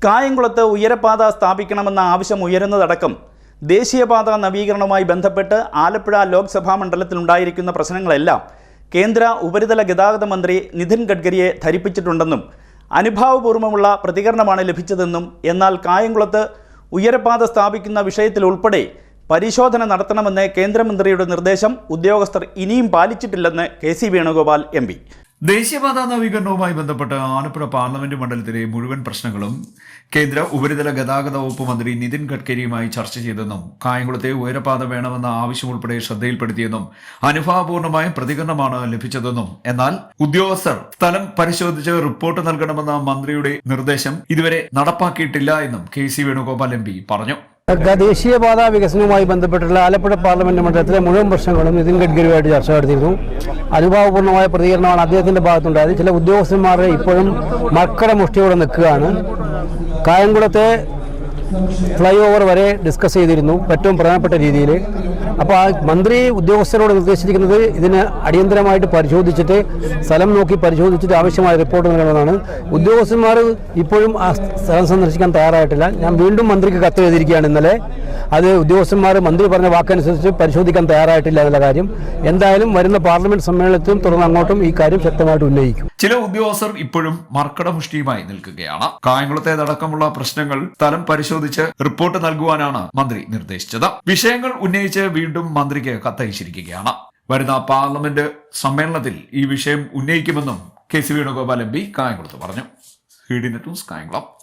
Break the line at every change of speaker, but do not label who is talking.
കായംകുളത്ത് ഉയരപാത സ്ഥാപിക്കണമെന്ന ആവശ്യം ഉയരുന്നതടക്കം ദേശീയപാത നവീകരണവുമായി ബന്ധപ്പെട്ട് ആലപ്പുഴ ലോക്സഭാ മണ്ഡലത്തിലുണ്ടായിരിക്കുന്ന പ്രശ്നങ്ങളെല്ലാം കേന്ദ്ര ഉപരിതല ഗതാഗത മന്ത്രി നിതിൻ ഗഡ്കരിയെ ധരിപ്പിച്ചിട്ടുണ്ടെന്നും അനുഭാവപൂർവമുള്ള പ്രതികരണമാണ് ലഭിച്ചതെന്നും എന്നാൽ കായംകുളത്ത് ഉയരപാത സ്ഥാപിക്കുന്ന വിഷയത്തിലുൾപ്പെടെ പരിശോധന നടത്തണമെന്ന് കേന്ദ്രമന്ത്രിയുടെ നിർദ്ദേശം ഉദ്യോഗസ്ഥർ ഇനിയും പാലിച്ചിട്ടില്ലെന്ന് കെ സി വേണുഗോപാൽ എം
ദേശീയപാത നവീകരണവുമായി ബന്ധപ്പെട്ട് ആലപ്പുഴ പാർലമെന്റ് മണ്ഡലത്തിലെ മുഴുവൻ പ്രശ്നങ്ങളും കേന്ദ്ര ഉപരിതല ഗതാഗത വകുപ്പ് മന്ത്രി നിതിൻ ഗഡ്കരിയുമായി ചർച്ച ചെയ്തെന്നും കായംകുളത്തെ ഉയരപാത വേണമെന്ന ആവശ്യം ഉൾപ്പെടെ ശ്രദ്ധയിൽപ്പെടുത്തിയെന്നും അനുഭാവപൂർണമായ പ്രതികരണമാണ് ലഭിച്ചതെന്നും എന്നാൽ ഉദ്യോഗസ്ഥർ സ്ഥലം പരിശോധിച്ച് റിപ്പോർട്ട് നൽകണമെന്ന മന്ത്രിയുടെ നിർദ്ദേശം ഇതുവരെ നടപ്പാക്കിയിട്ടില്ല എന്നും കെ സി വേണുഗോപാൽ എം പറഞ്ഞു.
ദേശീയപാത വികസനവുമായി ബന്ധപ്പെട്ടുള്ള ആലപ്പുഴ പാർലമെന്റ് മണ്ഡലത്തിലെ മുഴുവൻ പ്രശ്നങ്ങളും നിതിൻ ഗഡ്കരിയുമായിട്ട് ചർച്ച നടത്തിയിരുന്നു. അനുഭാവപൂർണമായ പ്രതികരണമാണ് അദ്ദേഹത്തിന്റെ ഭാഗത്തുണ്ടായത്. ചില ഉദ്യോഗസ്ഥന്മാർ ഇപ്പോഴും മക്കട മുഷ്ടിയോടെ നിൽക്കുകയാണ്. കായംകുളത്തെ ഫ്ലൈ ഓവർ വരെ ഡിസ്കസ് ചെയ്തിരുന്നു. ഏറ്റവും പ്രധാനപ്പെട്ട രീതിയിൽ അപ്പോൾ ആ മന്ത്രി ഉദ്യോഗസ്ഥരോട് നിർദ്ദേശിച്ചിരിക്കുന്നത് ഇതിന് അടിയന്തരമായിട്ട് പരിശോധിച്ചിട്ട് സ്ഥലം നോക്കി പരിശോധിച്ചിട്ട് ആവശ്യമായ റിപ്പോർട്ട് നൽകണമെന്നാണ്. ഉദ്യോഗസ്ഥന്മാർ ഇപ്പോഴും ആ സ്ഥലം സന്ദർശിക്കാൻ തയ്യാറായിട്ടില്ല. ഞാൻ വീണ്ടും മന്ത്രിക്ക് കത്ത് എഴുതിയിരിക്കുകയാണ് ഇന്നലെ. അത് ഉദ്യോഗസ്ഥന്മാർ മന്ത്രി പറഞ്ഞ വാക്കനുസരിച്ച് പരിശോധിക്കാൻ തയ്യാറായിട്ടില്ല എന്നുള്ള കാര്യം. എന്തായാലും വരുന്ന പാർലമെന്റ് സമ്മേളനത്തിലും തുടർന്ന് അങ്ങോട്ടും ഈ കാര്യം ശക്തമായിട്ട് ഉന്നയിക്കും.
ചില ഉദ്യോഗസ്ഥർ ഇപ്പോഴും മർക്കടമുഷ്ടിയുമായി നിൽക്കുകയാണ്. കായംകുളത്തേതടക്കമുള്ള പ്രശ്നങ്ങൾ സ്ഥലം പരിശോധിച്ച് റിപ്പോർട്ട് നൽകുവാനാണ് മന്ത്രി നിർദ്ദേശിച്ചത്. വിഷയങ്ങൾ ഉന്നയിച്ച് വീണ്ടും മന്ത്രിക്ക് കത്തയച്ചിരിക്കുകയാണ്. വരുന്ന പാർലമെന്റ് സമ്മേളനത്തിൽ ഈ വിഷയം ഉന്നയിക്കുമെന്നും K C Venugopal M P കായംകുളത്ത് പറഞ്ഞു. ഹീഡിനെറ്റ് കായംകുളം.